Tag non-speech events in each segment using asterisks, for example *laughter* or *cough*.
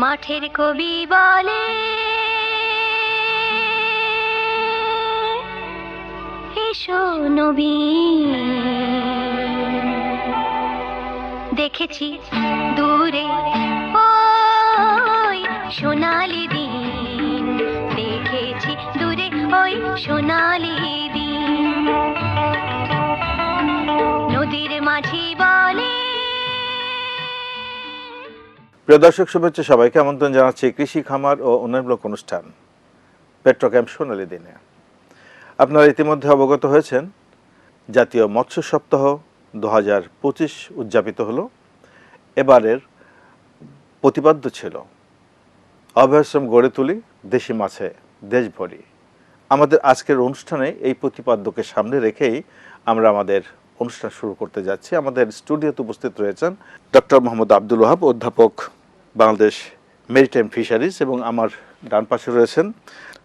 মাঠের কবি বলে, এসো নবীন দেখেছি দূরে ওই সোনালি দিন। দেখেছি দূরে ওই সোনালি দিন। নদীর মাঝি প্রিয় দর্শক, শুভেচ্ছা সবাইকে। আমন্ত্রণ জানাচ্ছি কৃষি, খামার ও উন্নয়নমূলক অনুষ্ঠান পেট্রোক্যাম্প সোনালী দিনে। আপনারা ইতিমধ্যে অবগত হয়েছেন, জাতীয় মৎস্য সপ্তাহ দু হাজার পঁচিশ উদযাপিত হলো। এবারের প্রতিপাদ্য ছিল, অভয়াশ্রম গড়ে তুলি, দেশি মাছে দেশ ভরি। আমাদের আজকের অনুষ্ঠানে এই প্রতিপাদ্যকে সামনে রেখেই আমরা আমাদের অনুষ্ঠান শুরু করতে যাচ্ছি। আমাদের স্টুডিওতে উপস্থিত রয়েছেন ডক্টর মোহাম্মদ আব্দুল ওহাব অধ্যাপক বাংলাদেশ মেরিটাইম ফিশারিজ এবং আমার ডান পাশে রয়েছেন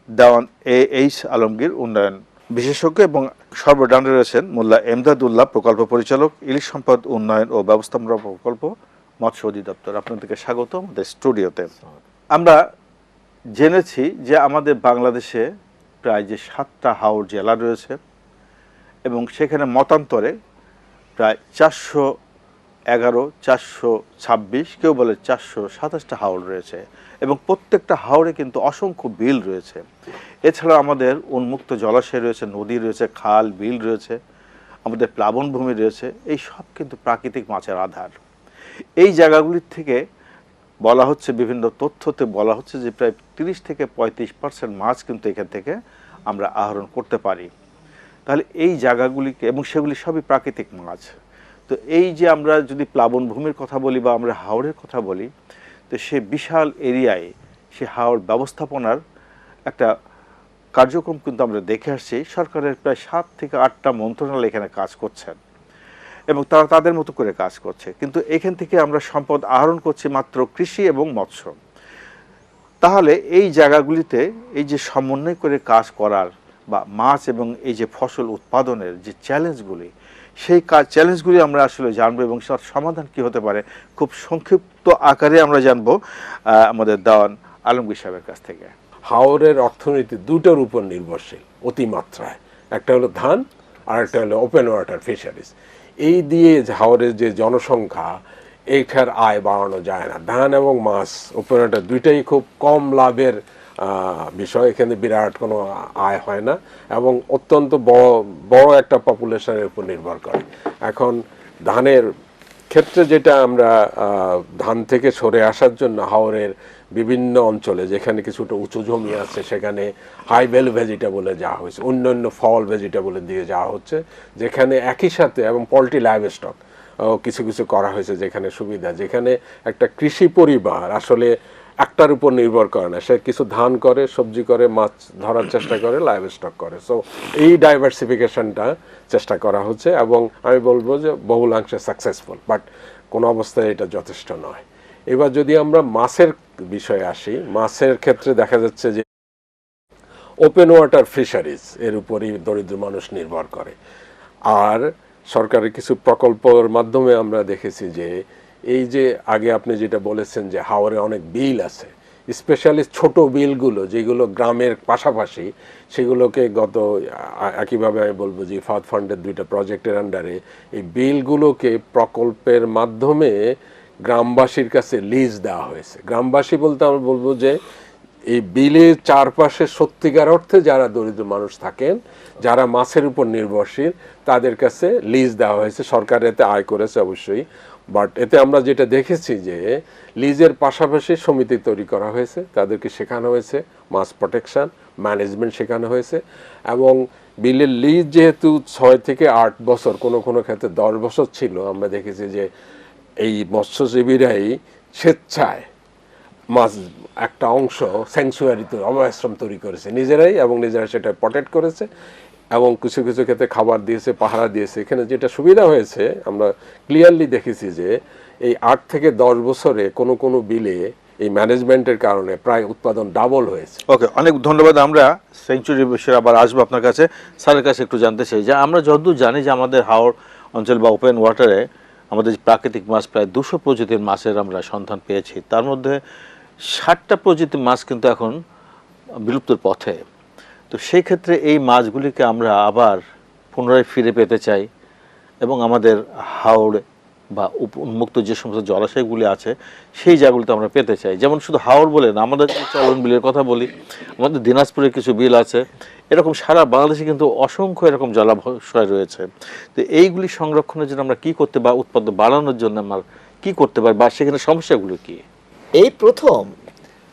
দেওয়ান এ এইচ আলমগীর উন্নয়ন বিশেষজ্ঞ এবং সর্বডানে রয়েছেন মোল্লা এমদাদুল্লাহ প্রকল্প পরিচালক, ইলিশ সম্পদ উন্নয়ন ও ব্যবস্থাপনা প্রকল্প মৎস্য অধিদপ্তর। আপনাদেরকে স্বাগত আমাদের স্টুডিওতে। আমরা জেনেছি যে আমাদের বাংলাদেশে প্রায় যে সাতটা হাওর জেলা রয়েছে এবং সেখানে মতান্তরে প্রায় চারশো এগারো, চারশো ছাব্বিশ, কেউ বলে চারশো সাতাশটা হাওর রয়েছে এবং প্রত্যেকটা হাওরে কিন্তু অসংখ্য বিল রয়েছে। এছাড়া আমাদের উন্মুক্ত জলাশয় রয়েছে, নদী রয়েছে, খাল, বিল রয়েছে, আমাদের প্লাবনভূমি রয়েছে, এই সব কিন্তু প্রাকৃতিক মাছের আধার। এই জায়গাগুলির থেকে বলা হচ্ছে, বিভিন্ন তথ্যতে বলা হচ্ছে যে প্রায় তিরিশ থেকে পঁয়ত্রিশ পার্সেন্ট মাছ কিন্তু এখান থেকে আমরা আহরণ করতে পারি। তাহলে এই জায়গাগুলিকে, এবং সেগুলি সবই প্রাকৃতিক মাছ। তো এই যে আমরা যদি প্লাবনভূমির কথা বলি বা আমরা হাওড়ের কথা বলি, তো সে বিশাল এরিয়ায় সে হাওড় ব্যবস্থাপনার একটা কার্যক্রম কিন্তু আমরা দেখে আসছি। সরকারের প্রায় সাত থেকে আটটা মন্ত্রণালয় এখানে কাজ করছেন এবং তারা তাদের মতো করে কাজ করছে। কিন্তু এখান থেকে আমরা সম্পদ আহরণ করছি মাত্র কৃষি এবং মৎস্য। তাহলে এই জায়গাগুলিতে এই যে সমন্বয় করে কাজ করার বা মাছ এবং এই যে ফসল উৎপাদনের যে চ্যালেঞ্জগুলি সেই কাজ চ্যালেঞ্জগুলি আমরা আসলে জানব এবং তার সমাধান কি হতে পারে, খুব সংক্ষিপ্ত আকারে আমরা জানব আমাদের দেওয়ান আলমগীর সাহেবের কাছ থেকে। হাওরের অর্থনীতি দুটোর উপর নির্ভরশীল, অতিমাত্রায়। একটা হলো ধান, আর একটা হলো ওপেন ওয়াটার ফিশারিজ এই দিয়ে হাওরের যে জনসংখ্যা, এইটার আয় বাড়ানো যায় না। ধান এবং মাছ ওপেন ওয়াটার দুইটাই খুব কম লাভের বিষয়, এখানে বিরাট কোনো আয় হয় না এবং অত্যন্ত বড় বড় একটা পপুলেশনের উপর নির্ভর করে। এখন ধানের ক্ষেত্রে যেটা আমরা ধান থেকে সরে আসার জন্য হাওরের বিভিন্ন অঞ্চলে যেখানে কিছুটা উঁচু জমি আছে, সেখানে হাই ভ্যালু ভেজিটেবলে যাওয়া হয়েছে অন্য অন্য ফল ভেজিটেবলের দিকে যাওয়া হচ্ছে, যেখানে একই সাথে এবং পোলট্রি লাইভ স্টক কিছু কিছু করা হয়েছে যেখানে সুবিধা। যেখানে একটা কৃষি পরিবার আসলে একটার উপর নির্ভর করে না। সে কিছু ধান করে, সবজি করে, মাছ ধরার চেষ্টা করে লাইভ স্টক করে। সো এই ডাইভার্সিফিকেশনটা চেষ্টা করা হচ্ছে এবং আমি বলব যে বহুলাংশে সাকসেসফুল বাট কোনো অবস্থায় এটা যথেষ্ট নয়। এবার যদি আমরা মাছের বিষয়ে আসি, মাছের ক্ষেত্রে দেখা যাচ্ছে যে ওপেন ওয়াটার ফিশারিজ এর উপরই দরিদ্র মানুষ নির্ভর করে। আর সরকারের কিছু প্রকল্পর মাধ্যমে আমরা দেখেছি যে এই যে আগে আপনি যেটা বলেছেন যে হাওরে অনেক বিল আছে, স্পেশালি ছোট বিলগুলো যেগুলো গ্রামের পাশাপাশি, সেগুলোকে গত একইভাবে আমি বলব যে ফাদ ফান্ডের দুইটা প্রজেক্টের আন্ডারে এই বিলগুলোকে প্রকল্পের মাধ্যমে গ্রামবাসীর কাছে লিজ দেওয়া হয়েছে। গ্রামবাসী বলতে আমরা বলব যে এই বিলের চারপাশে সত্যিকার অর্থে যারা দরিদ্র মানুষ থাকেন, যারা মাছের উপর নির্ভরশীল, তাদের কাছে লিজ দেওয়া হয়েছে। সরকার এতে আয় করেছে অবশ্যই। বাট এতে আমরা যেটা দেখেছি যে লিজের পাশাপাশি সমিতি তৈরি করা হয়েছে, তাদেরকে শেখানো হয়েছে মাছ প্রোটেকশন ম্যানেজমেন্ট শেখানো হয়েছে এবং বিলের লিজ যেহেতু ছয় থেকে আট বছর, কোনো কোনো ক্ষেত্রে দশ বছর ছিল, আমরা দেখেছি যে এই মৎস্যজীবীরাই স্বেচ্ছায় মাছ একটা অংশ স্যাংচুয়ারি অভয়াশ্রম তৈরি করেছে, নিজেরাই এবং নিজেরা সেটা প্রটেক্ট করেছে। এবং কিছু কিছু ক্ষেত্রে খাবার দিয়েছে, পাহারা দিয়েছে। এখানে যেটা সুবিধা হয়েছে, আমরা ক্লিয়ারলি দেখেছি যে এই আট থেকে দশ বছরে কোনো কোনো বিলে এই ম্যানেজমেন্টের কারণে প্রায় উৎপাদন ডাবল হয়েছে। ওকে অনেক ধন্যবাদ আমরা। সেঞ্চুরি বিষয়ে আবার আসব আপনার কাছে। স্যারের কাছে একটু জানতে চাই যে আমরা যতদূর জানি যে আমাদের হাওড় অঞ্চল বা ওপেন ওয়াটারে আমাদের প্রাকৃতিক মাছ প্রায় দুশো প্রজাতির মাছের আমরা সন্ধান পেয়েছি। তার মধ্যে ষাটটা প্রজাতির মাছ কিন্তু এখন বিলুপ্তর পথে। তো সেই ক্ষেত্রে এই মাছগুলিকে আমরা আবার পুনরায় ফিরে পেতে চাই এবং আমাদের হাওড় বা উন্মুক্ত যে সমস্ত জলাশয়গুলি আছে, সেই জায়গাগুলিতে আমরা পেতে চাই। যেমন শুধু হাওড় বলে না, আমাদের চলন বিলের কথা বলি, আমাদের দিনাজপুরে কিছু বিল আছে। এরকম সারা বাংলাদেশে কিন্তু অসংখ্য এরকম জলাশয় রয়েছে। তো এইগুলি সংরক্ষণের জন্য আমরা কি করতে বা উৎপাদন বাড়ানোর জন্য আমরা কি করতে পারি বা সেখানে সমস্যাগুলো কি? এই প্রথম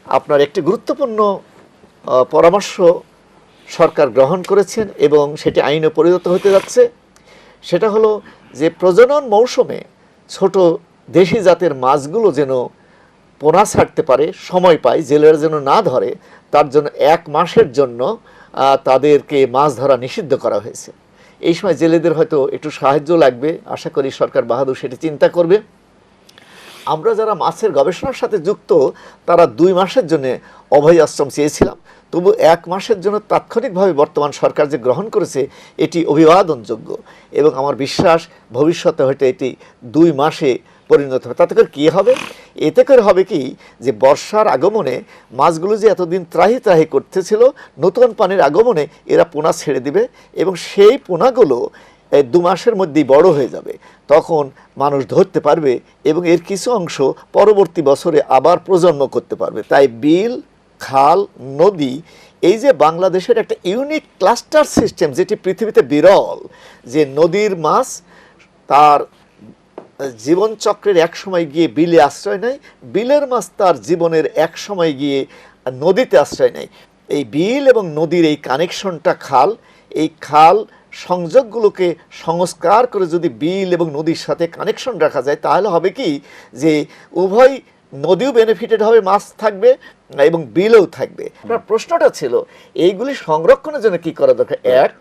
আপনার একটি গুরুত্বপূর্ণ পরামর্শ সরকার গ্রহণ করেছেন এবং সেটি আইনে পরিণত হতে যাচ্ছে। সেটা হলো যে প্রজনন মৌসুমে ছোট দেশি জাতের মাছগুলো যেন পোনা ছাড়তে পারে, সময় পায়, জেলেরা যেন না ধরে, তার জন্য এক মাসের জন্য তাদেরকে মাছ ধরা নিষিদ্ধ করা হয়েছে। এই সময় জেলেদের হয়তো একটু সাহায্য লাগবে। আশা করি সরকার বাহাদুর সেটি চিন্তা করবে। আমরা যারা মাছের গবেষণার সাথে যুক্ত, তারা দুই মাসের জন্য অভয় আশ্রম চেয়েছিলাম। তবু এক মাসের জন্য তাৎক্ষণিকভাবে বর্তমান সরকার যে গ্রহণ করেছে, এটি অভিবাদনযোগ্য এবং আমার বিশ্বাস ভবিষ্যতে হয়তো এটি দুই মাসে পরিণত হবে। তাতে করে কী হবে? এতে করে হবে কি যে বর্ষার আগমনে মাছগুলো যে এতদিন ত্রাহি ত্রাহি করতেছিল, নতুন পানির আগমনে এরা পোনা ছেড়ে দিবে এবং সেই পোনাগুলো এই দু মাসের মধ্যেই বড় হয়ে যাবে। তখন মানুষ ধরতে পারবে এবং এর কিছু অংশ পরবর্তী বছরে আবার প্রজন্ম করতে পারবে। তাই বিল, খাল, নদী, এই যে বাংলাদেশের একটা ইউনিক ক্লাস্টার সিস্টেম যেটি পৃথিবীতে বিরল, যে নদীর মাছ তার জীবনচক্রের এক সময় গিয়ে বিলে আশ্রয় নেয়, বিলের মাছ তার জীবনের এক সময় গিয়ে নদীতে আশ্রয় নেয়। এই বিল এবং নদীর এই কানেকশনটা খাল, এই খাল সংযোগগুলোকে সংস্কার করে যদি বিল এবং নদীর সাথে কানেকশন রাখা যায়, তাহলে হবে কি? যে উভয় নদীও বেনিফিটেড হবে, মাছ থাকবে এবং বিলেও থাকবে। আপনার প্রশ্নটা ছিল, এইগুলি সংরক্ষণের জন্য কি করা দরকার? এক,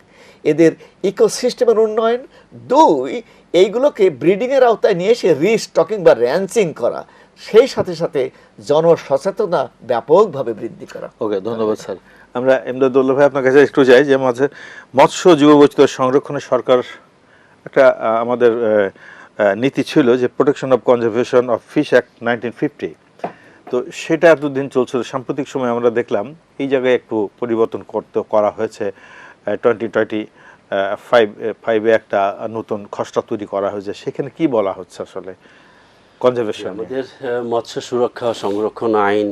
এদের ইকোসিস্টেমের উন্নয়ন। দুই, এইগুলোকে ব্রিডিংয়ের আওতায় নিয়ে এসে রিস্টকিং বা র্যাঞ্চিং করা। সেই সাথে সাথে জনসচেতনা ব্যাপকভাবে বৃদ্ধি করা। ওকে ধন্যবাদ, স্যার। আমরা এমদাদুল্লাহ ভাই আপনার কাছে একটু যাই, যে মাঝে মৎস্য জীববৈচিত্র্য সংরক্ষণে সরকার একটা আমাদের নীতি ছিল যে protection of conservation of fish act nineteen fifty তো সেটা এতদিন চলছিল, সাম্প্রতিক সময় আমরা দেখলাম এই জায়গায় একটু পরিবর্তন করতে, করা হয়েছে। টোয়েন্টি টোয়েন্টি ফাইভ ফাইভে একটা নতুন খসড়া তৈরি করা হয়েছে। সেখানে কি বলা হচ্ছে আসলে? কনজারভেশন আমাদের মৎস্য সুরক্ষা সংরক্ষণ আইন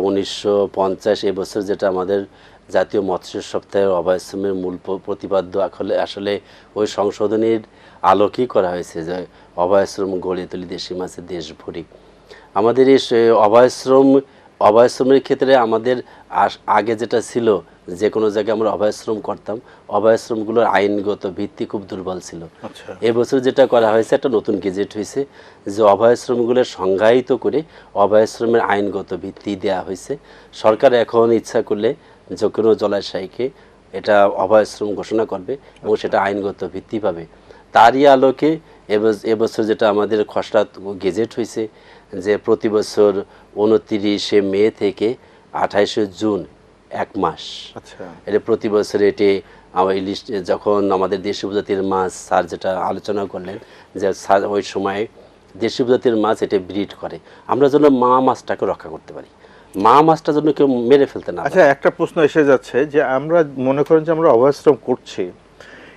উনিশশো পঞ্চাশ এবছর যেটা আমাদের জাতীয় মৎস্য সপ্তাহের অভয়শ্রমের মূল প্রতিপাদ্য আসলে আসলে ওই সংশোধনীর আলোকেই করা হয়েছে যে অভয়শ্রম গড়ে তুলি দেশি মাছের দেশ ভরি আমাদের এই অভয়াশ্রম অভয়াশ্রমের ক্ষেত্রে আমাদের আগে যেটা ছিল যে কোনো জায়গায় আমরা অভয়াশ্রম করতাম অভয়াশ্রমগুলোর আইনগত ভিত্তি খুব দুর্বল ছিল। আচ্ছা। এবছর যেটা করা হয়েছে একটা নতুন গেজেট হয়েছে যে অভয়াশ্রমগুলো সংজ্ঞায়িত করে অভয়াশ্রমের আইনগত ভিত্তি দেওয়া হয়েছে। সরকার এখন ইচ্ছা করলে যে কোনো জলাশয়কে এটা অভয়াশ্রম ঘোষণা করবে এবং সেটা আইনগত ভিত্তি পাবে। তারই আলোকে এবছর যেটা আমাদের খসড়া গেজেট হয়েছে যে প্রতি বছর উনতিরিশে মে থেকে আঠাইশে জুন এক মাস। আচ্ছা। এটা প্রতি বছর এটি আমার ইলিশ যখন আমাদের দেশি প্রজাতির মাছ স্যার যেটা আলোচনা করলেন যে স্যার ওই সময় দেশি প্রজাতির মাছ এটা ব্রিড করে। আমরা যেন মা মাছটাকে রক্ষা করতে পারি। মা মাছটা যেন কেউ মেরে ফেলতে না আচ্ছা একটা প্রশ্ন এসে যাচ্ছে যে আমরা মনে করেন যে আমরা অবশ্রম করছি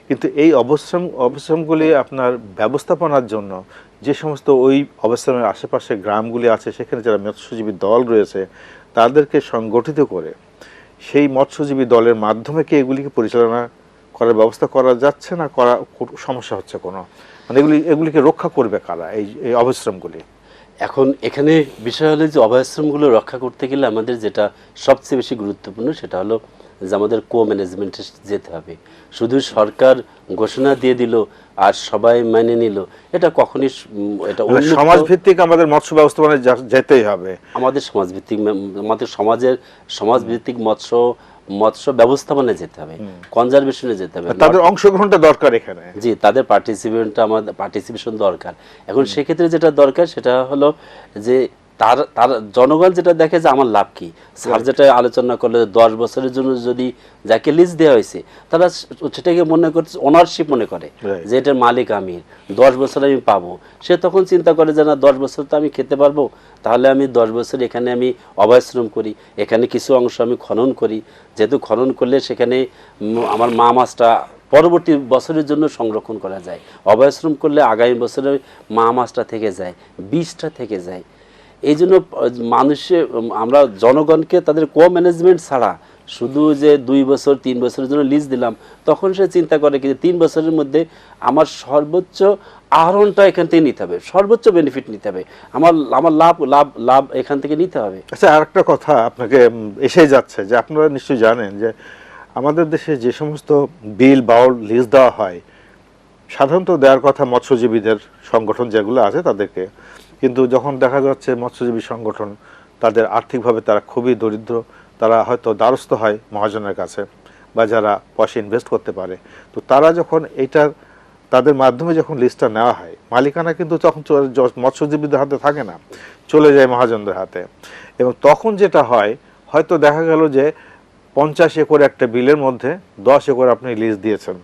কিন্তু এই অবশ্রম অবশ্রমগুলি আপনার ব্যবস্থাপনার জন্য যে সমস্ত ওই অবশ্রমের আশেপাশে গ্রামগুলি আছে, সেখানে যারা মৎস্যজীবী দল রয়েছে, তাদেরকে সংগঠিত করে সেই মৎস্যজীবী দলের মাধ্যমে কি এগুলিকে পরিচালনা করার ব্যবস্থা করা যাচ্ছে না? করা, সমস্যা হচ্ছে কোনো? মানে এগুলি, এগুলিকে রক্ষা করবে কারা এই এই অবশ্রমগুলি? এখন এখানে বিষয় হলো যে অভয়াশ্রমগুলো রক্ষা করতে গেলে আমাদের যেটা সবচেয়ে বেশি গুরুত্বপূর্ণ সেটা হলো যে আমাদের কো ম্যানেজমেন্টে যেতে হবে। শুধু সরকার ঘোষণা দিয়ে দিল আর সবাই মেনে নিল এটা কখনই এটা মানে সমাজ ভিত্তিক আমাদের মৎস্য ব্যবস্থাপনায় যা- যেতেই হবে। আমাদের সমাজভিত্তিক মে- আমাদের সমাজের সমাজভিত্তিক মৎস্য মৎস্য ব্যবস্থাপনায় যেতে হবে কনজারভেশনে যেতে হবে। তাদের অংশগ্রহণটা দরকার এখানে। জি তাদের পার্টিসিপেন্টটা আমাদের পার্টিসিপেশন দরকার। এখন সেক্ষেত্রে যেটা দরকার সেটা হলো যে তার তার জনগণ যেটা দেখে যে আমার লাভ কি? স্যার যেটা আলোচনা করলে দশ বছরের জন্য যদি যাকে লিজ দেওয়া হয়েছে তারা সেটাকে মনে করছে ওনারশিপ মনে করে যে এটার মালিক আমি দশ বছর আমি পাবো। সে তখন চিন্তা করে যে না দশ বছর তো আমি খেতে পারব তাহলে আমি দশ বছর এখানে আমি অভয়শ্রম করি এখানে কিছু অংশ আমি খনন করি। যেহেতু খনন করলে সেখানে আমার মা মাছটা পরবর্তী বছরের জন্য সংরক্ষণ করা যায়। অভয়াশ্রম করলে আগামী বছরে মা মাছটা থেকে যায় বীজটা থেকে যায়। এই জন্য মানুষে, আমরা জনগণকে তাদের কো ম্যানেজমেন্ট ছাড়া শুধু যে দুই বছর, তিন বছরের জন্য লিজ দিলাম, তখন সে চিন্তা করে কি তিন বছরের মধ্যে আমার সর্বোচ্চ আহরণটা এখান থেকে নিতে হবে, সর্বোচ্চ বেনিফিট নিতে হবে। আমার আমার লাভ লাভ লাভ এখান থেকে নিতে হবে। আচ্ছা আর একটা কথা আপনাকে এসে যাচ্ছে যে আপনারা নিশ্চয়ই জানেন যে আমাদের দেশে যে সমস্ত বিল, বাউল লিজ দেওয়া হয়, সাধারণত দেওয়ার কথা মৎস্যজীবীদের সংগঠন যেগুলো আছে তাদেরকে কিন্তু যখন দেখা যাচ্ছে মৎস্যজীবী সংগঠন, তাদের আর্থিকভাবে তারা খুবই দরিদ্র, তারা হয়তো দ্বারস্থ হয় মহাজনের কাছে বা যারা পয়সা ইনভেস্ট করতে পারে। তো তারা যখন এইটার তাদের মাধ্যমে যখন লিস্টটা নেওয়া হয়, মালিকানা কিন্তু তখন মৎস্যজীবীদের হাতে থাকে না, চলে যায় মহাজনদের হাতে। এবং তখন যেটা হয়, হয়তো দেখা গেল যে পঞ্চাশ একর একটা বিলের মধ্যে দশ একর আপনি লিজ দিয়েছেন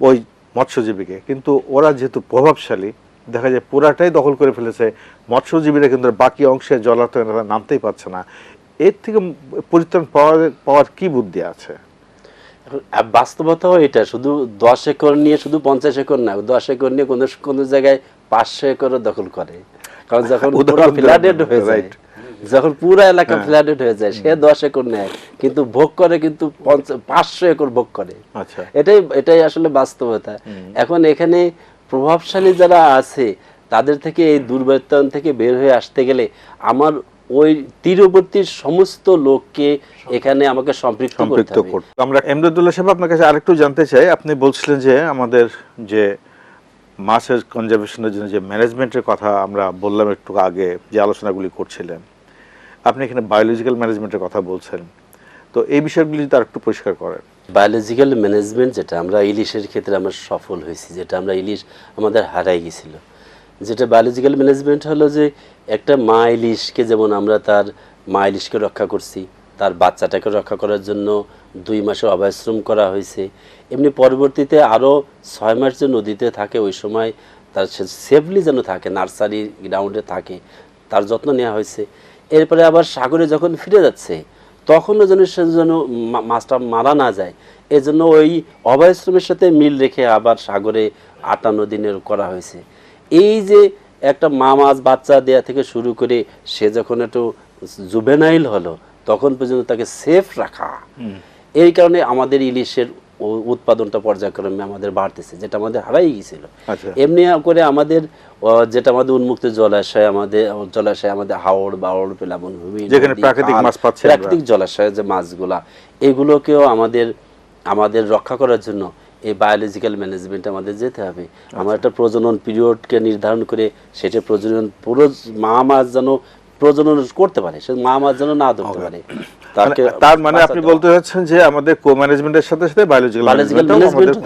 ওই মৎস্যজীবীকে। কিন্তু ওরা যেহেতু প্রভাবশালী দেখা যায় পুরাটাই দখল করে ফেলেছে। মৎস্যজীবীরা কিন্তু বাকি অংশে জলাতয় তারা নামতেই পারছে না। এর থেকে পরিত্রাণ পাওয়ার পাওয়ার কি বুদ্ধি আছে? বাস্তবতাও এটা শুধু দশ একর নিয়ে শুধু পঞ্চাশ একর না দশ একর নিয়ে কোনো কোনো জায়গায় পাঁচশো একরও দখল করে। কারণ যখন *laughs* ফ্ল্যাটেড হয়ে যায় যখন পুরো এলাকা ফ্ল্যাটেড হয়ে যায় সে দশ একর নেয় কিন্তু ভোগ করে কিন্তু পাঁচশো একর ভোগ করে। আচ্ছা। এটাই এটাই আসলে বাস্তবতা। এখন এখানে প্রভাবশালী যারা আছে তাদের থেকে এই দুর্বৃত্তায়ন থেকে বের হয়ে আসতে গেলে আমার ওই তীরবর্তী সমস্ত লোককে এখানে আমাকে সম্পৃক্ত করতে সম্পৃক্ত করতে। আমরা এমদাদুল্লাহ সাহেব আপনার কাছে আরেকটু জানতে চাই। আপনি বলছিলেন যে আমাদের যে মাছের কনজারভেশনের জন্য যে ম্যানেজমেন্টের কথা আমরা বললাম একটু আগে যে আলোচনাগুলি করছিলেন। আপনি এখানে বায়োলজিক্যাল ম্যানেজমেন্টের কথা বলছেন। তো এই বিষয়গুলি তার একটু পরিষ্কার করেন। বায়োলজিক্যাল ম্যানেজমেন্ট যেটা আমরা ইলিশের ক্ষেত্রে আমরা সফল হয়েছি, যেটা আমরা ইলিশ আমাদের হারাই গেছিল। যেটা বায়োলজিক্যাল ম্যানেজমেন্ট হলো যে একটা মা ইলিশকে যেমন আমরা তার মা ইলিশকে রক্ষা করছি, তার বাচ্চাটাকে রক্ষা করার জন্য দুই মাসের অভয়াশ্রম করা হয়েছে। এমনি পরবর্তীতে আরও ছয় মাস যে নদীতে থাকে, ওই সময় তার সেফলি যেন থাকে, নার্সারি গ্রাউন্ডে থাকে, তার যত্ন নেওয়া হয়েছে। এরপরে আবার সাগরে যখন ফিরে যাচ্ছে তখনও যেন সে যেন মাছটা মারা না যায়। এজন্য ওই অভয়াশ্রমের সাথে মিল রেখে আবার সাগরে আটান্ন দিনের করা হয়েছে। এই যে একটা মা মাছ বাচ্চা দেয়া থেকে শুরু করে সে যখন একটু জুবেনাইল হলো তখন পর্যন্ত তাকে সেফ রাখা। এই কারণে আমাদের ইলিশের উৎপাদনটা পর্যায়ক্রমে আমাদের বাড়তেছে যেটা আমাদের হারাই গিয়েছিল আচ্ছা। এমনি করে আমাদের যেটা আমাদের উন্মুক্ত জলাশয় আমাদের জলাশয় আমাদের হাওড় বাওড় পেলাবনভূমি যেখানে প্রাকৃতিক মাছ পাচ্ছি। প্রাকৃতিক জলাশয়ের যে মাছগুলা এগুলোকেও আমাদের আমাদের রক্ষা করার জন্য এই বায়োলজিক্যাল ম্যানেজমেন্ট আমাদের যেতে হবে আচ্ছা। আমার একটা প্রজনন পিরিয়ডকে নির্ধারণ করে সেটা প্রজনন পুরো মা মাছ যেন প্রজনন করতে পারে সে মা মাছ যেন না ধরতে পারে। তার মানে আপনি বলতে চাচ্ছেন যে আমাদের কো ম্যানেজমেন্টের সাথে সাথে বায়োলজিক্যাল ম্যানেজমেন্ট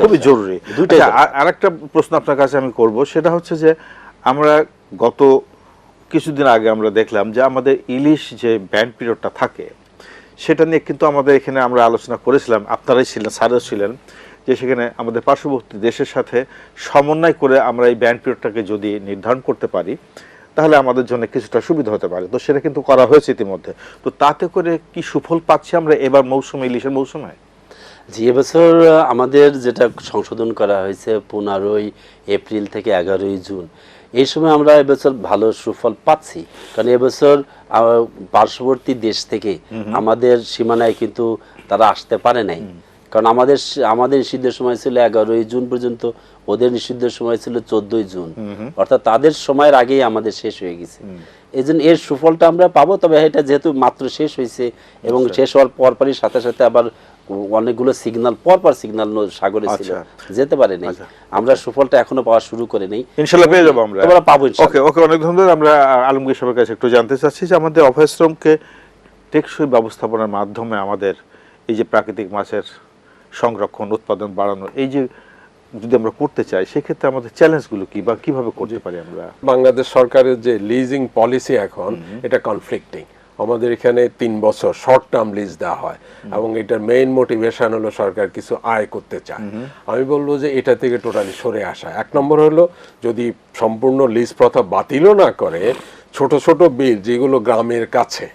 খুবই জরুরি আচ্ছা, আরেকটা প্রশ্ন আপনার কাছে আমি করব সেটা হচ্ছে যে আমরা গত কিছুদিন আগে আমরা দেখলাম যে আমাদের ইলিশ যে ব্যান্ড পিরিয়ডটা থাকে সেটা নিয়ে কিন্তু আমাদের এখানে আমরা আলোচনা করেছিলাম। আপনারাই ছিলেন স্যারও ছিলেন যে সেখানে আমাদের পার্শ্ববর্তী দেশের সাথে সমন্বয় করে আমরা এই ব্যান্ড পিরিয়ডটাকে যদি নির্ধারণ করতে পারি তাহলে আমাদের জন্য কিছুটা সুবিধা হতে পারে। তো সেটা কিন্তু করা হয়েছে ইতিমধ্যে। তো তাতে করে কি সুফল পাচ্ছি আমরা এবার মৌসুমে ইলিশের মৌসুমে? জি এবছর আমাদের যেটা সংশোধন করা হয়েছে পনেরোই এপ্রিল থেকে এগারোই জুন এই সময় আমরা এবছর ভালো সুফল পাচ্ছি। কারণ এবছর পার্শ্ববর্তী দেশ থেকে আমাদের সীমানায় কিন্তু তারা আসতে পারে নাই। কারণ আমাদের আমাদের নিষিদ্ধের সময় ছিল এগারোই জুন পর্যন্ত ওদের নিষিদ্ধের সময় ছিল চোদ্দই জুন। অর্থাৎ তাদের সময়ের আগেই আমাদের শেষ হয়ে গেছে। এই জন্য এর সুফলটা আমরা পাবো তবে এটা যেহেতু মাত্র শেষ হয়েছে এবং শেষ হওয়ার পরপরই সাথে সাথে আবার অনেকগুলো সিগন্যাল পরপর সিগন্যাল সাগরে ছিল। আচ্ছা। যেতে পারে নাই আমরা সুফলটা এখনও পাওয়া শুরু করে নেই। ইনশাল্লাহ পেয়ে যাব আমরা। এবার পাবো। ওকে ওকে অনেক ধন্যবাদ। আমরা আলমগীর সাহেবের কাছে একটু জানতে চাচ্ছি যে আমাদের অভয়াশ্রমকে টেকসই ব্যবস্থাপনার মাধ্যমে আমাদের এই যে প্রাকৃতিক মাছের সংরক্ষণ উৎপাদন বাড়ানো এই যে যদি আমরা করতে চাই সেক্ষেত্রে আমাদের চ্যালেঞ্জগুলো কি বা কীভাবে করতে পারি আমরা? বাংলাদেশ সরকারের যে লিজিং পলিসি এখন এটা কনফ্লিক্টিং আমাদের এখানে তিন বছর শর্ট টার্ম লিজ দেওয়া হয় এবং এটার মেইন মোটিভেশন হলো সরকার কিছু আয় করতে চায়। আমি বলব যে এটা থেকে টোটালি সরে আসা। এক নম্বর হলো যদি সম্পূর্ণ লিজ প্রথা বাতিলও না করে ছোট ছোট বিল যেগুলো গ্রামের কাছে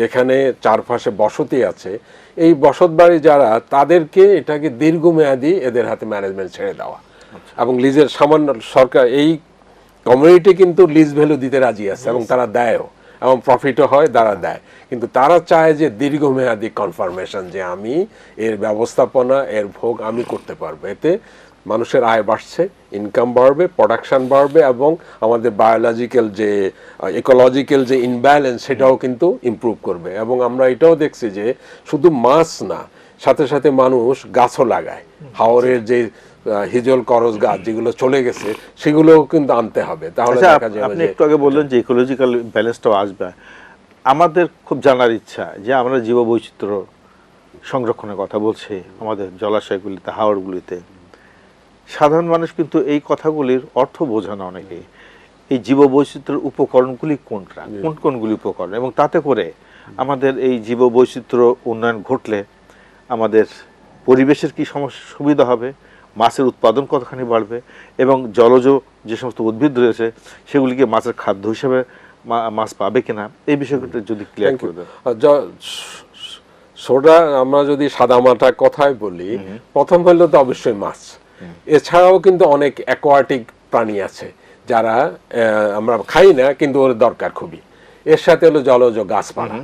যেখানে চারপাশে বসতি আছে এই বসত বাড়ি যারা তাদেরকে এটাকে দীর্ঘমেয়াদী এদের হাতে ম্যানেজমেন্ট ছেড়ে দেওয়া। এবং লিজের সামান্য সরকার এই কমিউনিটি কিন্তু লিজ ভ্যালু দিতে রাজি আছে এবং তারা দেয়ও। এবং প্রফিটও হয় তারা দেয়। কিন্তু তারা চায় যে দীর্ঘমেয়াদী কনফার্মেশন যে আমি এর ব্যবস্থাপনা এর ভোগ আমি করতে পারব। এতে মানুষের আয় বাড়ছে ইনকাম বাড়বে প্রোডাকশন বাড়বে এবং আমাদের বায়োলজিক্যাল যে ইকোলজিক্যাল যে ইনব্যালেন্স সেটাও কিন্তু ইমপ্রুভ করবে। এবং আমরা এটাও দেখছি যে শুধু মাছ না সাথে সাথে মানুষ গাছও লাগায়। হাওরের যে হিজল করজ গাছ যেগুলো চলে গেছে সেগুলোও কিন্তু আনতে হবে। তাহলে আচ্ছা দেখা যাবে আপনি একটু আগে বললেন যে ইকোলজিক্যাল ব্যালেন্সটাও আসবে। আমাদের খুব জানার ইচ্ছা যে আমরা জীববৈচিত্র্য সংরক্ষণের কথা বলছি আমাদের জলাশয়গুলিতে হাওড়গুলিতে সাধারণ মানুষ কিন্তু এই কথাগুলির অর্থ বোঝে না অনেকেই। এই জীববৈচিত্র্যের উপকরণগুলি কোনটা? কোন কোনগুলি উপকরণ? এবং তাতে করে আমাদের এই জীববৈচিত্র্য উন্নয়ন ঘটলে আমাদের পরিবেশের কি সমস্যা সুবিধা হবে? মাছের উৎপাদন কতখানি বাড়বে? এবং জলজ যে সমস্ত উদ্ভিদ রয়েছে সেগুলিকে মাছের খাদ্য হিসেবে মাছ পাবে কিনা? এই বিষয়টা যদি ক্লিয়ার. করে দেন। সোডা আমরা যদি সাদামাটা কথায় বলি প্রথম হলো তো অবশ্যই মাছ। এছাড়াও কিন্তু অনেক অ্যাকোয়াটিক প্রাণী আছে যারা আমরা খাই না কিন্তু ওর দরকার খুবই। এর সাথে হলো জলজ গাছপালা।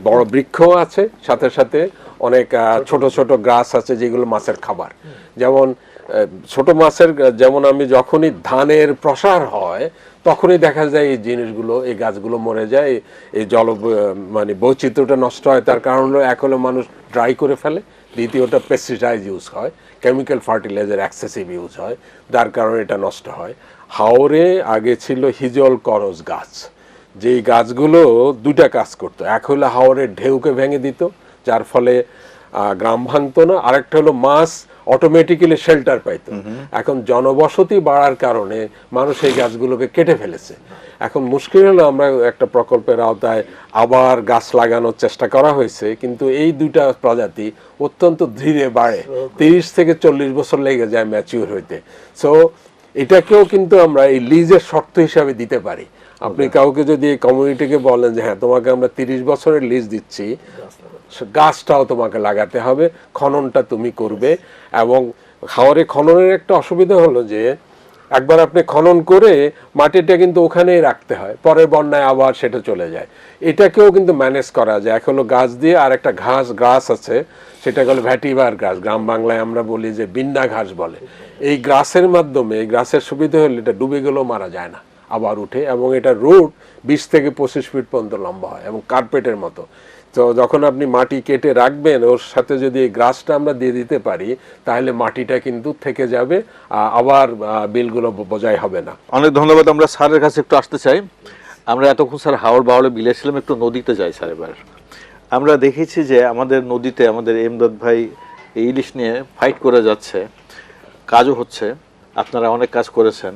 বড় বৃক্ষ আছে সাথে সাথে অনেক ছোট ছোট গাছ আছে যেগুলো মাছের খাবার। যেমন ছোট মাছের যেমন আমি যখনই ধানের প্রসার হয় তখনই দেখা যায় এই জিনিসগুলো এই গাছগুলো মরে যায় এই- এই জল মানে বৈচিত্র্যটা নষ্ট হয়। তার কারণ হলো এক হলো মানুষ ড্রাই করে ফেলে দ্বিতীয়টা পেস্টিসাইড ইউজ হয় কেমিক্যাল ফার্টিলাইজার অ্যাক্সেসিভ ইউজ হয়, যার কারণে এটা নষ্ট হয়। হাওরে আগে ছিল হিজল করস গাছ। যেই গাছগুলো দুটা কাজ করতো, এক হলো হাওরের ঢেউকে ভেঙে দিত, যার ফলে গ্রাম ভাঙতো না, আরেকটা হলো মাছ অটোমেটিক্যালি শেল্টার পাইতো। এখন জনবসতি বাড়ার কারণে মানুষ এই গাছগুলোকে কেটে ফেলেছে। এখন মুশকিল হলো আমরা একটা প্রকল্পের আওতায় আবার গাছ লাগানোর চেষ্টা করা হয়েছে কিন্তু এই দুইটা প্রজাতি অত্যন্ত ধীরে বাড়ে। তিরিশ থেকে চল্লিশ বছর লেগে যায় ম্যাচিউর হইতে। সো এটাকেও কিন্তু আমরা এই লিজের শর্ত হিসাবে দিতে পারি। আপনি কাউকে যদি এই কমিউনিটিকে বলেন যে হ্যাঁ তোমাকে আমরা তিরিশ বছরের লিজ দিচ্ছি গাছটাও তোমাকে লাগাতে হবে, খননটা তুমি করবে। এবং খাওয়ারে খননের একটা অসুবিধা হলো যে, একবার আপনি খনন করে মাটিটা কিন্তু ওখানেই রাখতে হয়, পরের বন্যায় আবার সেটা চলে যায়। এটাকেও কিন্তু ম্যানেজ করা যায়। এক হলো গাছ দিয়ে আর একটা ঘাস গাছ আছে সেটা হলো ভ্যাটিভার গাছ গ্রাম বাংলায় আমরা বলি যে বিন্না ঘাস বলে। এই গ্রাসের মাধ্যমে, এই গ্রাসের সুবিধা হলে এটা ডুবে গেলেও মারা যায় না, আবার উঠে। এবং এটা রুট বিশ থেকে পঁচিশ ফিট পর্যন্ত লম্বা হয়, এবং কার্পেটের মতো। তো যখন আপনি মাটি কেটে রাখবেন, ওর সাথে যদি এই গ্রাসটা আমরা দিয়ে দিতে পারি, তাহলে মাটিটা কিন্তু থেকে যাবে আবার বিলগুলো বজায় হবে না। অনেক ধন্যবাদ, আমরা স্যারের কাছে একটু আসতে চাই। আমরা এতক্ষণ স্যার হাওড় বাওড়ে বিলেছিলাম একটু নদীতে যাই স্যার এবার। আমরা দেখেছি যে আমাদের নদীতে আমাদের এমদাদ ভাই এই ইলিশ নিয়ে ফাইট করে যাচ্ছে, কাজও হচ্ছে, আপনারা অনেক কাজ করেছেন।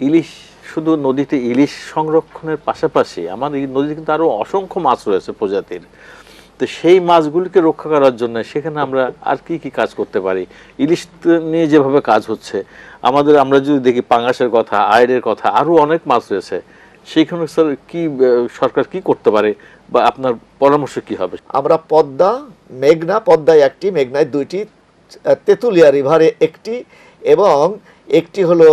ইলিশ শুধু নদীতে ইলিশ সংরক্ষণের পাশাপাশি আমাদের এই নদীতে কিন্তু আরও অসংখ্য মাছ রয়েছে প্রজাতির। তো সেই মাছগুলিকে রক্ষা করার জন্য সেখানে আমরা আর কি কি কাজ করতে পারি? ইলিশ নিয়ে যেভাবে কাজ হচ্ছে, আমাদের আমরা যদি দেখি পাঙ্গাসের কথা আয়ের কথা আরও অনেক মাছ রয়েছে। সেইখানে স্যার কি সরকার কি করতে পারে বা আপনার পরামর্শ কি হবে? আমরা পদ্মা, মেঘনা, পদ্মায় একটি, মেঘনায় দুইটি, তেঁতুলিয়া রিভারে একটি এবং একটি হলো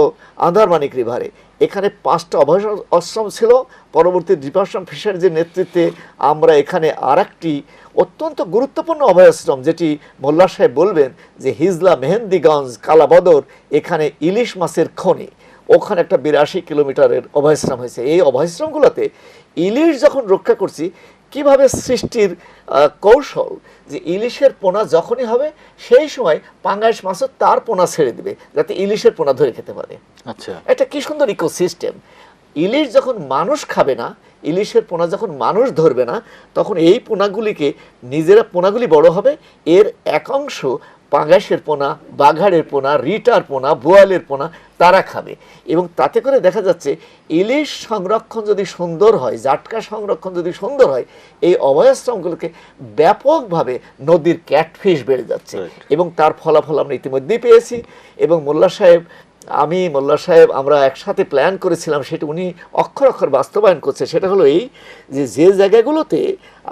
আন্দারমানিক রিভারে। এখানে পাঁচটা অভয় আশ্রম ছিল, পরবর্তী দ্বীপাশ্রম ফিশারিজের নেতৃত্বে আমরা এখানে আর একটি অত্যন্ত গুরুত্বপূর্ণ অভয়াশ্রম যেটি মোল্লা সাহেব বলবেন যে হিজলা মেহেন্দিগঞ্জ কালাবদর, এখানে ইলিশ মাছের খনি। ওখানে একটা বিরাশি কিলোমিটারের অভয়াশ্রম হয়েছে। এই অভয়াশ্রমগুলোতে ইলিশ যখন রক্ষা করছি, কীভাবে সৃষ্টির কৌশল যে ইলিশের পোনা যখনই হবে সেই সময় পাঙ্গাস মাছও তার পোনা ছেড়ে দিবে যাতে ইলিশের পোনা ধরে খেতে পারে। আচ্ছা। এটা কি সুন্দর ইকোসিস্টেম ইলিশ যখন মানুষ খাবে না ইলিশের পোনা যখন মানুষ ধরবে না তখন এই পোনাগুলিকে নিজেরা পোনাগুলি বড় হবে এর এক অংশ পাঙ্গাসের পোনা বাঘাড়ের পোনা রিটার পোনা বোয়ালের পোনা তারা খাবে। এবং তাতে করে দেখা যাচ্ছে ইলিশ সংরক্ষণ যদি সুন্দর হয় জাটকা সংরক্ষণ যদি সুন্দর হয় এই অভয়াশ্রমগুলোকে ব্যাপকভাবে নদীর ক্যাটফিশ বেড়ে যাচ্ছে। এবং তার ফলাফল আমরা ইতিমধ্যেই পেয়েছি। এবং মোল্লা সাহেব আমি মোল্লা সাহেব আমরা একসাথে প্ল্যান করেছিলাম সেটা উনি অক্ষর অক্ষর বাস্তবায়ন করছে। সেটা হলো এই যে যে জায়গাগুলোতে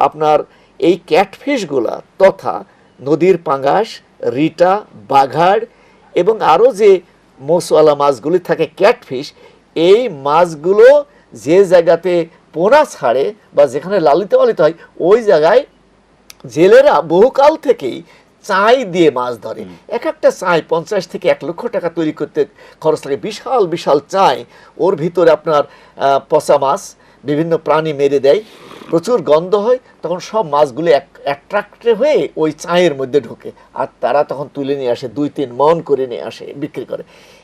আপনার এই ক্যাটফিশগুলা তথা নদীর পাঙ্গাস রিটা বাঘাড় এবং আরও যে মোসওয়ালা মাছগুলি থাকে ক্যাটফিশ এই মাছগুলো যে জায়গাতে পোনা ছাড়ে বা যেখানে লালিত পালিত হয় ওই জায়গায় জেলেরা বহুকাল থেকেই চাই দিয়ে মাছ ধরে। এক একটা চাঁই পঞ্চাশ থেকে এক লক্ষ টাকা তৈরি করতে খরচ লাগে। বিশাল বিশাল চাঁই। ওর ভিতরে আপনার পচা মাছ বিভিন্ন প্রাণী মেরে দেয়, প্রচুর গন্ধ হয়, তখন সব মাছগুলো অ্যাট্রাক্টেড হয়ে ওই চায়ের মধ্যে ঢোকে। আর তারা তখন তুলে নিয়ে আসে, দুই তিন মন করে নিয়ে আসে, বিক্রি করে।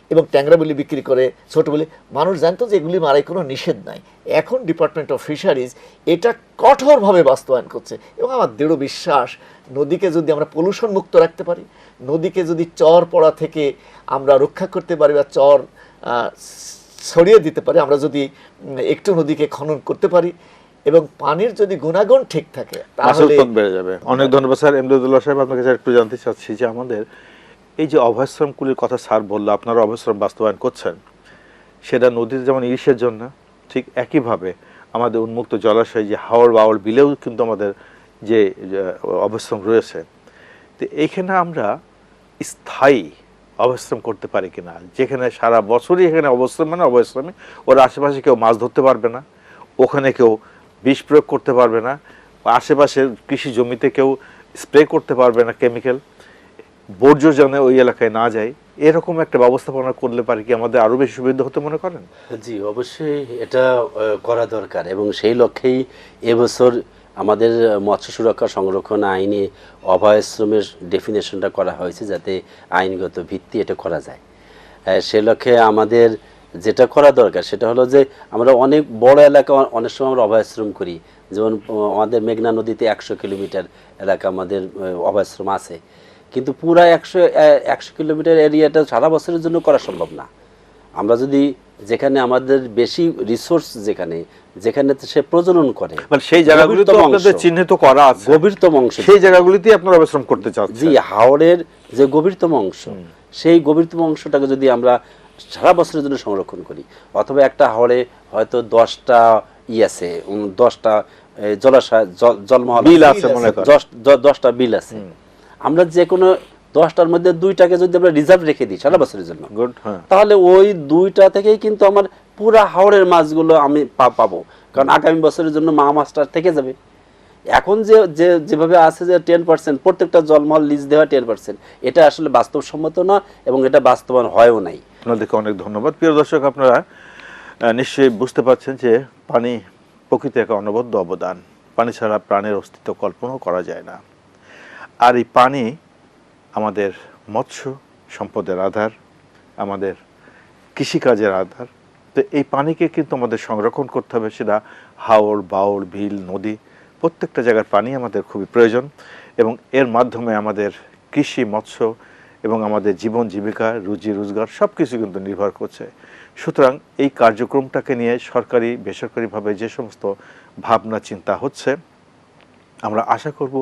এবং ট্যাংরা বলি বিক্রি করে, ছোট বলি। মানুষ জানতো যে এগুলি মারাই কোনো নিষেধ নাই। এখন ডিপার্টমেন্ট অফ ফিশারিজ এটা কঠোরভাবে বাস্তবায়ন করছে। এবং আমার দৃঢ় বিশ্বাস, নদীকে যদি আমরা পলিউশন মুক্ত রাখতে পারি, নদীকে যদি চর পড়া থেকে আমরা রক্ষা করতে পারি বা চর ছড়িয়ে দিতে পারি আমরা যদি একটু নদীকে খনন করতে পারি এবং পানির যদি গুণাগুণ ঠিক থাকে তাহলে বেড়ে যাবে। অনেক ধন্যবাদ স্যার। এমদাদুল্লাহ সাহেব আপনার কাছে একটু জানতে চাচ্ছি যে আমাদের এই যে অভয়াশ্রমগুলির কথা স্যার বলল আপনারা অভয়াশ্রম বাস্তবায়ন করছেন সেটা নদীর যেমন ইলিশের জন্য ঠিক একইভাবে আমাদের উন্মুক্ত জলাশয় যে হাওড় বাওড় বিলেও কিন্তু আমাদের যে যে রয়েছে। তো এইখানে আমরা স্থায়ী অবস্থান করতে পারি কিনা। যেখানে সারা বছরই এখানে অবস্থান মানে অবস্থানে ওর আশেপাশে কেউ মাছ ধরতে পারবে না, ওখানে কেউ বিষ প্রয়োগ করতে পারবে না বা আশেপাশের কৃষি জমিতে কেউ স্প্রে করতে পারবে না কেমিক্যাল। বর্জ্য যেন ওই এলাকায় না যায়, এরকম একটা ব্যবস্থাপনা করলে পারে কি আমাদের আরও বেশি সুবিধা হতে মনে করেন? জি, অবশ্যই এটা করা দরকার এবং সেই লক্ষ্যেই এবছর আমাদের মৎস্য সুরক্ষা সংরক্ষণ আইনে অভয়াশ্রমের ডেফিনেশনটা করা হয়েছে যাতে আইনগত ভিত্তি এটা করা যায়। সে লক্ষ্যে আমাদের যেটা করা দরকার সেটা হলো যে আমরা অনেক বড় এলাকা অনেক সময় আমরা অভয়াশ্রম করি। যেমন আমাদের মেঘনা নদীতে একশো কিলোমিটার এলাকা আমাদের অভয়াশ্রম আছে। কিন্তু পুরা একশো একশো কিলোমিটার এরিয়াটা সারা বছরের জন্য করা সম্ভব না। আমরা যদি যেখানে আমাদের বেশি রিসোর্স যেখানে যেখানে তো সে প্রজনন করে। মানে সেই জায়গাগুলি তো আপনাদের চিহ্নিত করা আছে। গভীরতম অংশ। সেই জায়গাগুলিতেই আপনারা অবস্থান করতে জি চাচ্ছেন হাওড়ের যে গভীরতম অংশ সেই গভীরতম অংশটাকে যদি আমরা সারা বছরের জন্য সংরক্ষণ করি অথবা একটা হাওড়ে হয়তো দশটা ই আছে দশটা জলাশয় জল- জলমহল বিল আছে। মনে দশটা বিল আছে। আমরা যে কোনো দশটার মধ্যে দুইটাকে যদি আমরা রিজার্ভ রেখে দিই সারা বছরের জন্য গুড হ্যাঁ। তাহলে ওই দুইটা থেকেই কিন্তু আমার পুরা হাওড়ের মাছগুলো আমি পাবো। কারণ আগামী বছরের জন্য মা মাছটা থেকে যাবে। এখন যে যে যেভাবে আছে যে টেন পার্সেন্ট প্রত্যেকটা জলমল লিজ দেওয়া টেন পার্সেন্ট এটা আসলে বাস্তবসম্মত না এবং এটা বাস্তবায়ন হয়ও নাই। আপনাদেরকে অনেক ধন্যবাদ। প্রিয় দর্শক আপনারা নিশ্চয়ই বুঝতে পারছেন যে পানি প্রকৃতি এক অনবদ্য অবদান। পানি ছাড়া প্রাণের অস্তিত্ব কল্পনাও করা যায় না। আর এই পানি আমাদের মৎস্য সম্পদের আধার, আমাদের কৃষিকাজের আধার। তো এই পানিকে কিন্তু আমাদের সংরক্ষণ করতে হবে সেটা হাওড় বাওড় বিল, নদী, প্রত্যেকটা জায়গার পানি আমাদের খুবই প্রয়োজন এবং এর মাধ্যমে আমাদের কৃষি, মৎস্য এবং আমাদের জীবন, জীবিকা, রুজি, রোজগার সব কিছু কিন্তু নির্ভর করছে। সুতরাং এই কার্যক্রমটাকে নিয়ে সরকারি, বেসরকারিভাবে যে সমস্ত ভাবনা, চিন্তা হচ্ছে, আমরা আশা করব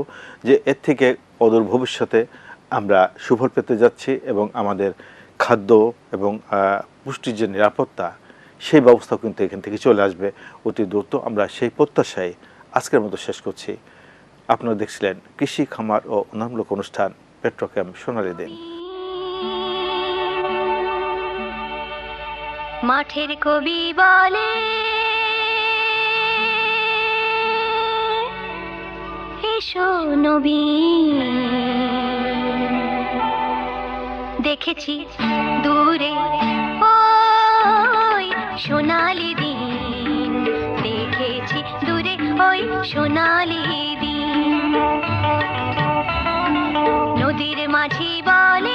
যে এর থেকে অদূর ভবিষ্যতে আমরা সুফল পেতে যাচ্ছি এবং আমাদের খাদ্য এবং পুষ্টির যে নিরাপত্তা, সেই ব্যবস্থাও কিন্তু এখান থেকে চলে আসবে। অতি দ্রুত আমরা সেই প্রত্যাশায় আজকের মতো শেষ করছি। আপনারা দেখছিলেন কৃষি, খামার ও অন্যান্যমূলক অনুষ্ঠান পেট্রোক্যাম সোনালি দিন। মাঠের কবি বলে, এসো নবীন দেখেছি দূরে। ওই সোনালি দিন দেখেছি দূরে। ওই সোনালি দিন। নদীর মাঝি বলে